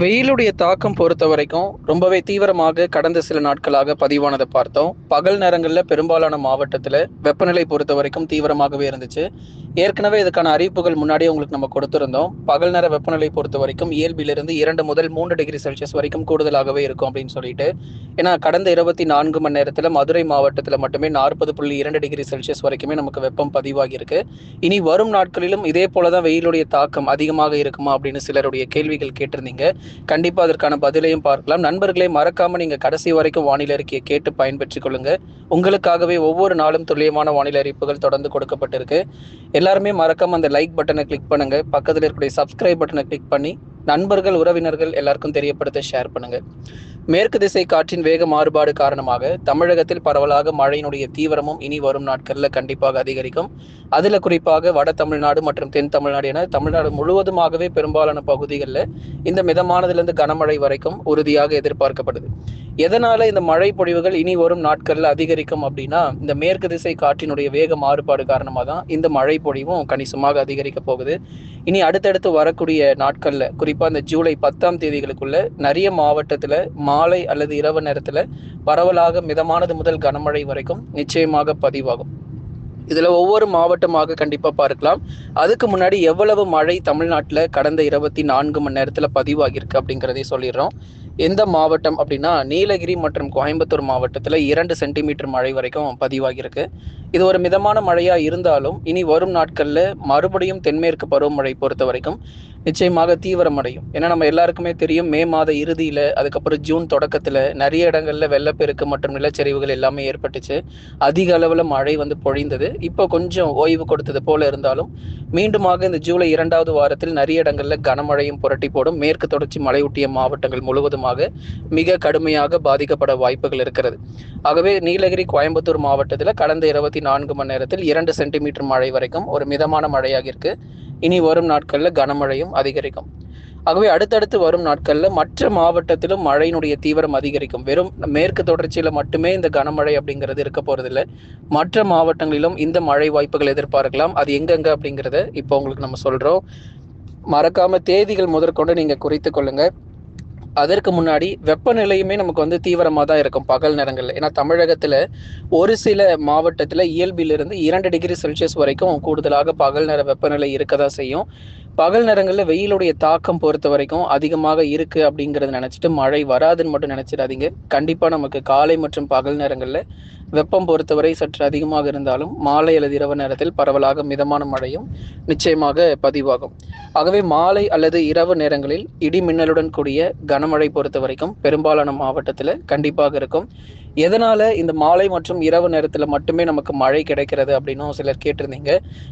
வெயிலுடைய தாக்கம் பொறுத்த வரைக்கும் ரொம்பவே தீவிரமாக கடந்த சில நாட்களாக பதிவானதை பார்த்தோம். பகல் நேரங்களில் பெரும்பாலான மாவட்டத்தில் வெப்பநிலை பொறுத்த வரைக்கும் தீவிரமாகவே இருந்துச்சு. ஏற்கனவே இதுக்கான அறிவிப்புகள் முன்னாடியே உங்களுக்கு நம்ம கொடுத்துருந்தோம். பகல் நேர வெப்பநிலை பொறுத்த வரைக்கும் இயல்பிலிருந்து இரண்டு முதல் மூன்று டிகிரி செல்சியஸ் வரைக்கும் கூடுதலாகவே இருக்கும் அப்படின்னு சொல்லிட்டு. ஏன்னா கடந்த இருபத்தி நான்கு மணி நேரத்தில் மதுரை மாவட்டத்தில் மட்டுமே நாற்பது புள்ளி இரண்டு டிகிரி செல்சியஸ் வரைக்குமே நமக்கு வெப்பம் பதிவாகி இருக்கு இனி வரும் நாட்களிலும் இதே போலதான் வெயிலுடைய தாக்கம் அதிகமாக இருக்குமா அப்படின்னு சிலருடைய கேள்விகள் கேட்டிருந்தீங்க. கண்டிப்பாக அதற்கான பதிலையும் பார்க்கலாம். நண்பர்களே மறக்காமல் நீங்கள் கடைசி வரைக்கும் வானிலை அறிக்கையை கேட்டு பயன்பெற்றுக் கொள்ளுங்க. உங்களுக்காகவே ஒவ்வொரு நாளும் துல்லியமான வானிலை அறிவிப்புகள் தொடர்ந்து கொடுக்கப்பட்டிருக்கு. எல்லாருமே மறக்காமல் அந்த லைக் பட்டனை கிளிக் பண்ணுங்க. பக்கத்தில் இருக்கக்கூடிய சப்ஸ்கிரைப் பட்டனை கிளிக் பண்ணி நண்பர்கள் உறவினர்கள் எல்லாருக்கும் தெரியப்படுத்த ஷேர் பண்ணுங்க. மேற்கு திசை காற்றின் வேக மாறுபாடு காரணமாக தமிழகத்தில் பரவலாக மழையினுடைய தீவிரமும் இனி வரும் நாட்களில் கண்டிப்பாக அதிகரிக்கும். அதில் குறிப்பாக வட தமிழ்நாடு மற்றும் தென் தமிழ்நாடு என தமிழ்நாடு முழுவதுமாகவே பெரும்பாலான பகுதிகளில் இந்த மிதமானதிலிருந்து கனமழை வரைக்கும் உறுதியாக எதிர்பார்க்கப்படுது. எதனால இந்த மழை பொழிவுகள் இனி வரும் நாட்கள்ல அதிகரிக்கும் அப்படின்னா இந்த மேற்கு திசை காற்றினுடைய வேக மாறுபாடு காரணமாக தான் இந்த மழை பொழிவும் கணிசமாக அதிகரிக்க போகுது. இனி அடுத்தடுத்து வரக்கூடிய நாட்கள்ல குறிப்பா இந்த ஜூலை பத்தாம் தேதிகளுக்குள்ள நிறைய மாவட்டத்துல மாலை அல்லது இரவு நேரத்துல பரவலாக மிதமானது முதல் கனமழை வரைக்கும் நிச்சயமாக பதிவாகும். இதுல ஒவ்வொரு மாவட்டமாக கண்டிப்பா பார்க்கலாம். அதுக்கு முன்னாடி எவ்வளவு மழை தமிழ்நாட்டுல கடந்த இருபத்தி நான்கு மணி நேரத்துல பதிவாகியிருக்கு அப்படிங்கிறதையும் சொல்லிடுறோம். எந்த மாவட்டம் அப்படின்னா நீலகிரி மற்றும் கோயம்புத்தூர் மாவட்டத்தில் இரண்டு சென்டிமீட்டர் மழை வரைக்கும் பதிவாகியிருக்கு. இது ஒரு மிதமான மழையா இருந்தாலும் இனி வரும் நாட்களில் மறுபடியும் தென்மேற்கு பருவமழை பொறுத்த வரைக்கும் நிச்சயமாக தீவிரமடையும். ஏன்னா நம்ம எல்லாருக்குமே தெரியும் மே மாத இறுதியில அதுக்கப்புறம் ஜூன் தொடக்கத்துல நிறைய இடங்கள்ல வெள்ளப்பெருக்கு மற்றும் நிலச்சரிவுகள் எல்லாமே ஏற்பட்டுச்சு. அதிக அளவுல மழை வந்து பொழிந்தது. இப்போ கொஞ்சம் ஓய்வு கொடுத்தது போல இருந்தாலும் மீண்டுமாக இந்த ஜூலை இரண்டாவது வாரத்தில் நிறைய இடங்கள்ல கனமழையும் புரட்டி போடும். மேற்கு தொடர்ச்சி மலையொட்டிய மாவட்டங்கள் முழுவதுமாக மிக கடுமையாக பாதிக்கப்பட வாய்ப்புகள் இருக்கிறது. ஆகவே நீலகிரி கோயம்புத்தூர் மாவட்டத்தில் கடந்த இருபத்தி நான்கு மணி நேரத்தில் இரண்டு சென்டிமீட்டர் மழை வரைக்கும் ஒரு மிதமான மழையாக இருக்கு இனி வரும் நாட்களில் கனமழையும் அதிகரிக்கும். ஆகவே அடுத்தடுத்து வரும் நாட்களில் மற்ற மாவட்டத்திலும் மழையினுடைய தீவிரம் அதிகரிக்கும். வெறும் மேற்கு தொடர்ச்சியில் மட்டுமே இந்த கனமழை அப்படிங்கிறது இருக்க போறதில்ல. மற்ற மாவட்டங்களிலும் இந்த மழை வாய்ப்புகள் எதிர்பார்க்கலாம். அது எங்கெங்க அப்படிங்கிறத இப்போ உங்களுக்கு நம்ம சொல்றோம். மறக்காம தேதிகள் முதற்கொண்டு நீங்க குறித்து கொள்ளுங்க. அதற்கு முன்னாடி வெப்பநிலையுமே நமக்கு வந்து தீவிரமாக தான் இருக்கும் பகல் நேரங்களில். ஏன்னா தமிழகத்தில் ஒரு சில மாவட்டத்தில் இயல்பிலிருந்து இரண்டு டிகிரி செல்சியஸ் வரைக்கும் கூடுதலாக பகல் நேர வெப்பநிலை இருக்க தான் செய்யும். பகல் நேரங்களில் வெயிலுடைய தாக்கம் பொறுத்த வரைக்கும் அதிகமாக இருக்கு அப்படிங்கிறத நினச்சிட்டு மழை வராதுன்னு மட்டும் நினச்சிடாதீங்க. கண்டிப்பாக நமக்கு காலை மற்றும் பகல் நேரங்களில் வெப்பம் பொறுத்தவரை சற்று அதிகமாக இருந்தாலும் மாலை அல்லது இரவு நேரத்தில் பரவலாக மிதமான மழையும் நிச்சயமாக பதிவாகும். ஆகவே மாலை அல்லது இரவு நேரங்களில் இடி மின்னலுடன் கூடிய கனமழை பொறுத்த வரைக்கும் பெரும்பாலான மாவட்டத்தில் கண்டிப்பாக இருக்கும். எதனால இந்த மாலை மற்றும் இரவு நேரத்தில் மட்டுமே நமக்கு மழை கிடைக்கிறது அப்படின்னும் சிலர் கேட்டிருந்தீங்க.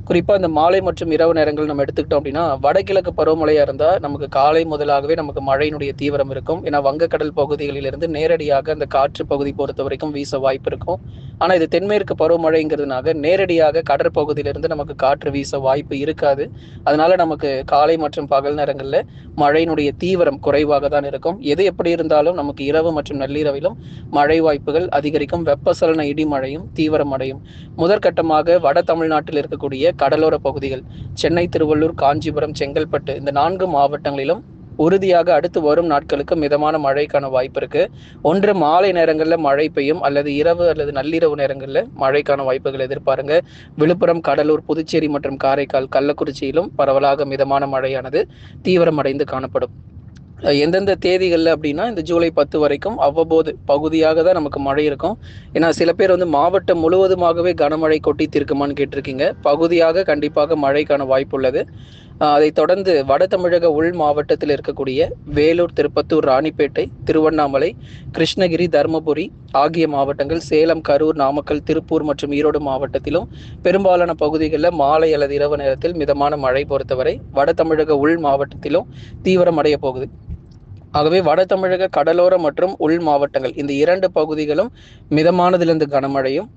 குறிப்பாக இந்த மாலை மற்றும் இரவு நேரங்கள் நம்ம எடுத்துக்கிட்டோம் அப்படின்னா வடகிழக்கு பருவமழையாக இருந்தால் நமக்கு காலை முதலாகவே நமக்கு மழையினுடைய தீவிரம் இருக்கும். ஏன்னா வங்கக்கடல் பகுதிகளிலிருந்து நேரடியாக அந்த காற்று பகுதி பொறுத்த வரைக்கும் வீச வாய்ப்பு இருக்கும். ஆனால் இது தென்மேற்கு பருவமழைங்கிறதுனால நேரடியாக கடற்பகுதியிலிருந்து நமக்கு காற்று வீச வாய்ப்பு இருக்காது. அதனால நமக்கு காலை மற்றும் பகல் நேரங்களில் மழையினுடைய தீவிரம் குறைவாக தான் இருக்கும். எது எப்படி இருந்தாலும் நமக்கு இரவு மற்றும் நள்ளிரவிலும் மழை வாய்ப்பு வாய்ப்புகள் அதிகரிக்கும் வெப்பசலன இடிமழையும் தீவிரமடையும். முதற்கட்டமாக வட தமிழ்நாட்டில் இருக்கக்கூடிய கடலோர பகுதிகள் சென்னை திருவள்ளூர் காஞ்சிபுரம் செங்கல்பட்டு இந்த நான்கு மாவட்டங்களிலும் உறுதியாக அடுத்து வரும் நாட்களுக்கு மிதமான மழைக்கான வாய்ப்பு இருக்கு. ஒன்று மாலை நேரங்களில் மழை பெய்யும் அல்லது இரவு அல்லது நள்ளிரவு நேரங்களில் மழைக்கான வாய்ப்புகள் எதிர்பாருங்க. விழுப்புரம் கடலூர் புதுச்சேரி மற்றும் காரைக்கால் கள்ளக்குறிச்சியிலும் பரவலாக மிதமான மழையானது தீவிரமடைந்து காணப்படும். எந்தெந்த தேதிகளில் அப்படின்னா இந்த ஜூலை பத்து வரைக்கும் அவ்வப்போது பகுதியாக தான் நமக்கு மழை இருக்கும். ஏன்னா சில பேர் வந்து மாவட்டம் முழுவதுமாகவே கனமழை கொட்டி தீர்க்குமான்னு கேட்டிருக்கீங்க. பகுதியாக கண்டிப்பாக மழைக்கான வாய்ப்பு உள்ளது. அதைத் தொடர்ந்து வட தமிழக உள் மாவட்டத்தில் இருக்கக்கூடிய வேலூர் திருப்பத்தூர் ராணிப்பேட்டை திருவண்ணாமலை கிருஷ்ணகிரி தருமபுரி ஆகிய மாவட்டங்கள் சேலம் கரூர் நாமக்கல் திருப்பூர் மற்றும் ஈரோடு மாவட்டத்திலும் பெரும்பாலான பகுதிகளில் மாலை அல்லது இரவு நேரத்தில் மிதமான மழை பொறுத்தவரை வட தமிழக உள் மாவட்டத்திலும் தீவிரமடைய போகுது. ஆகவே வட தமிழக கடலோர மற்றும் உள் மாவட்டங்கள் இந்த இரண்டு பகுதிகளும் மிதமானதிலிருந்து கனமழையும்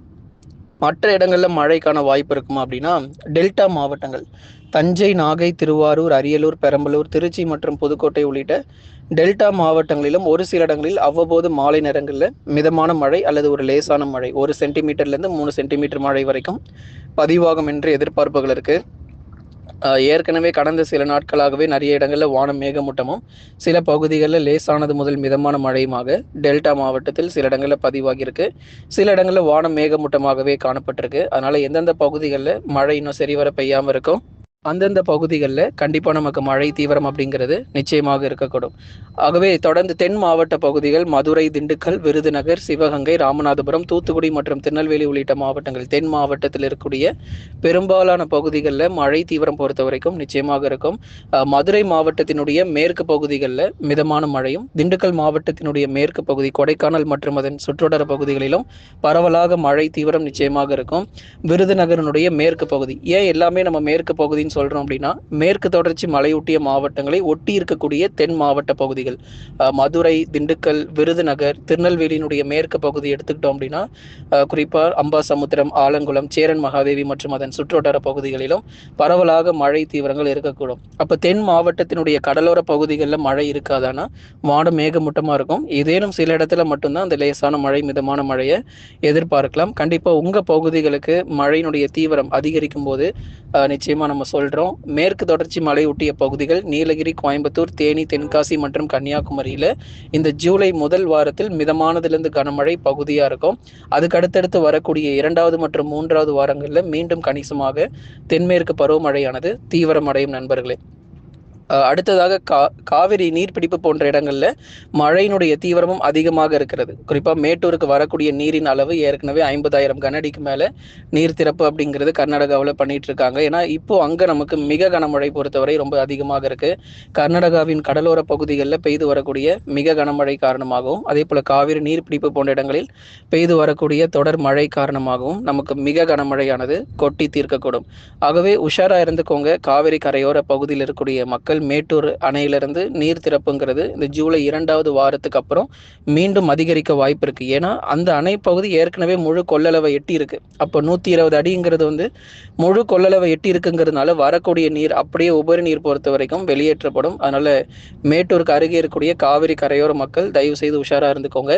மற்ற இடங்களில் மழைக்கான வாய்ப்பு இருக்குமா அப்படின்னா டெல்டா மாவட்டங்கள் தஞ்சை நாகை திருவாரூர் அரியலூர் பெரம்பலூர் திருச்சி மற்றும் புதுக்கோட்டை உள்ளிட்ட டெல்டா மாவட்டங்களிலும் ஒரு சில இடங்களில் அவ்வப்போது மாலை நேரங்களில் மிதமான மழை அல்லது ஒரு லேசான மழை. ஒரு சென்டிமீட்டர்லேருந்து மூணு சென்டிமீட்டர் மழை வரைக்கும் பதிவாகும் என்று எதிர்பார்ப்புகள் இருக்குது ஏற்கனவே கடந்த சில நாட்களாகவே நிறைய இடங்களில் வானம் மேகமூட்டமும் சில பகுதிகளில் லேசானது முதல் மிதமான மழையுமாக டெல்டா மாவட்டத்தில் சில இடங்களில் பதிவாகியிருக்கு. சில இடங்களில் வானம் மேகமூட்டமாகவே காணப்பட்டிருக்கு. அதனால எந்தெந்த பகுதிகளில் மழை இன்னும் சரிவர பெய்யாமல் இருக்கும் அந்தந்த பகுதிகளில் கண்டிப்பாக நமக்கு மழை தீவிரம் அப்படிங்கிறது நிச்சயமாக இருக்கக்கூடும். ஆகவே தொடர்ந்து தென் மாவட்ட பகுதிகள் மதுரை திண்டுக்கல் விருதுநகர் சிவகங்கை ராமநாதபுரம் தூத்துக்குடி மற்றும் திருநெல்வேலி உள்ளிட்ட மாவட்டங்கள் தென் மாவட்டத்தில் இருக்கக்கூடிய பெரும்பாலான பகுதிகளில் மழை தீவிரம் பொறுத்த வரைக்கும் நிச்சயமாக இருக்கும். மதுரை மாவட்டத்தினுடைய மேற்கு பகுதிகளில் மிதமான மழையும் திண்டுக்கல் மாவட்டத்தினுடைய மேற்கு பகுதி கொடைக்கானல் மற்றும் அதன் சுற்றுவட்டார பகுதிகளிலும் பரவலாக மழை தீவிரம் நிச்சயமாக இருக்கும். விருதுநகரனுடைய மேற்கு பகுதி ஏன் எல்லாமே நம்ம மேற்கு பகுதின்னு சொல்றோம் அப்படின்னா மேற்கு தொடர்ச்சி மலையொட்டிய மாவட்டங்களை ஒட்டி இருக்கக்கூடிய தென் மாவட்ட பகுதிகள். மதுரை திண்டுக்கல் விருதுநகர் திருநெல்வேலியினுடைய மேற்கு பகுதி எடுத்துக்கிட்டோம் அப்படின்னா குறிப்பாக குறிப்பா அம்பாசமுத்திரம் ஆலங்குளம் சேரன் மகாதேவி மற்றும் அதன் சுற்றுவட்டார பகுதிகளிலும் பரவலாக மழை தீவிரங்கள் இருக்கக்கூடும். அப்ப தென் மாவட்டத்தினுடைய கடலோர பகுதிகளில் மழை இருக்காதானா வானம் மேகமூட்டமா இருக்கும். ஏதேனும் சில இடத்துல மட்டும்தான் அந்த லேசான மழை மிதமான மழையை எதிர்பார்க்கலாம். கண்டிப்பா உங்க பகுதிகளுக்கு மழையினுடைய தீவிரம் அதிகரிக்கும் போது நிச்சயமாக நிச்சயமா நம்ம சொல்றோம். மேற்கு தொடர்ச்சி மலை ஒட்டிய பகுதிகள் நீலகிரி கோயம்புத்தூர் தேனி தென்காசி மற்றும் கன்னியாகுமரியில இந்த ஜூலை முதல் வாரத்தில் மிதமானதிலிருந்து கனமழை பகுதியா இருக்கும். அதுக்கு அடுத்தடுத்து வரக்கூடிய இரண்டாவது மற்றும் மூன்றாவது வாரங்களில் மீண்டும் கணிசமாக தென்மேற்கு பருவமழையானது தீவிரமடையும் நண்பர்களே. அடுத்ததாக கா காவிரி நீர்பிடிப்பு போன்ற இடங்களில் மழையினுடைய தீவிரமும் அதிகமாக இருக்கிறது. குறிப்பாக மேட்டூருக்கு வரக்கூடிய நீரின் அளவு ஏற்கனவே ஐம்பதாயிரம் கனடிக்கு மேலே நீர் திறப்பு அப்படிங்கிறது கர்நாடகாவில் பண்ணிட்டு இருக்காங்க ஏன்னா இப்போ அங்கே நமக்கு மிக கனமழை பொறுத்தவரை ரொம்ப அதிகமாக இருக்கு. கர்நாடகாவின் கடலோர பகுதிகளில் பெய்து வரக்கூடிய மிக கனமழை காரணமாகவும் அதே போல் காவிரி நீர்பிடிப்பு போன்ற இடங்களில் பெய்து வரக்கூடிய தொடர் மழை காரணமாகவும் நமக்கு மிக கனமழையானது கொட்டி தீர்க்கக்கூடும். ஆகவே உஷாராக இருந்துக்கோங்க. காவிரி கரையோர பகுதியில் இருக்கக்கூடிய மக்கள் மேட்டூர் அணையிலிருந்து நீர் திறப்புங்கிறது இந்த ஜூலை இரண்டாவது வாரத்துக்கு அப்புறம் மீண்டும் அதிகரிக்க வாய்ப்பு இருக்கு. ஏன்னா அந்த அணை பகுதி ஏற்கனவே முழு கொள்ளளவை எட்டி இருக்கு அப்போ நூற்றி இருபது அடிங்கிறது வந்து முழு கொள்ளளவை எட்டி இருக்குங்கிறதுனால வரக்கூடிய நீர் அப்படியே உபரி நீர் பொறுத்த வரைக்கும் வெளியேற்றப்படும். அதனால மேட்டூருக்கு அருகே இருக்கக்கூடிய காவிரி கரையோர மக்கள் தயவு செய்து உஷாராக இருந்துக்கோங்க.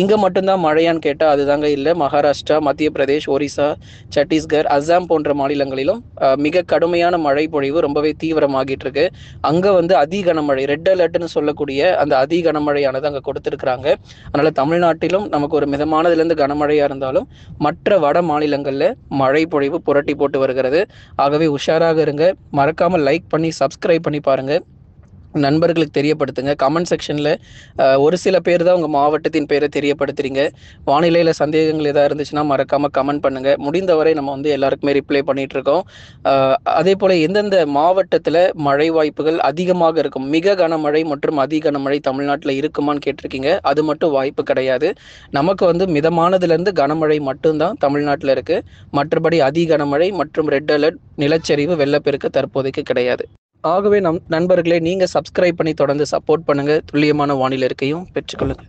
இங்கே மட்டும்தான் மழையான்னு கேட்டால் அதுதாங்க இல்லை. மகாராஷ்டிரா மத்திய பிரதேஷ் ஒரிசா சத்தீஸ்கர் அஸ்ஸாம் போன்ற மாநிலங்களிலும் மிக கடுமையான மழை பொழிவு ரொம்பவே தீவிரமாகிட்டு இருக்கு. அங்க வந்து அதி கனமழை ரெட் அலர்ட்னு சொல்லக்கூடிய அந்த அதி கனமழையானது அங்க கொடுத்திருக்கிறாங்க. அதனால தமிழ்நாட்டிலும் நமக்கு ஒரு மிதமானதுல இருந்து கனமழையா இருந்தாலும் மற்ற வட மாநிலங்கள்ல மழை பொழிவு புரட்டி போட்டு வருகிறது. ஆகவே உஷாராக இருங்க. மறக்காம லைக் பண்ணி சப்ஸ்கிரைப் பண்ணி பாருங்க. நண்பர்களுக்கு தெரியப்படுத்துங்க. கமெண்ட் செக்ஷனில் ஒரு சில பேர் தான் உங்கள் மாவட்டத்தின் பேரை தெரியப்படுத்துறீங்க. வானிலையில் சந்தேகங்கள் எதாவது இருந்துச்சுன்னா மறக்காமல் கமெண்ட் பண்ணுங்கள் முடிந்தவரை நம்ம வந்து எல்லாருக்குமே ரிப்ளை பண்ணிகிட்ருக்கோம் அதே போல் எந்தெந்த மாவட்டத்தில் மழை வாய்ப்புகள் அதிகமாக இருக்கும்? மிக கனமழை மற்றும் அதி கனமழை தமிழ்நாட்டில் இருக்குமான்னு கேட்டிருக்கீங்க. அது மட்டும் வாய்ப்பு கிடையாது. நமக்கு வந்து மிதமானதுலேருந்து கனமழை மட்டும்தான் தமிழ்நாட்டில் இருக்குது மற்றபடி அதி கனமழை மற்றும் ரெட் அலர்ட் நிலச்சரிவு வெள்ளப்பெருக்கு தற்போதைக்கு கிடையாது. ஆகவே நம் நண்பர்களே நீங்கள் சப்ஸ்கிரைப் பண்ணி தொடர்ந்து சப்போர்ட் பண்ணுங்கள் துல்லியமான வானிலை இருக்கையும் பெற்றுக்கொள்ளுங்கள்.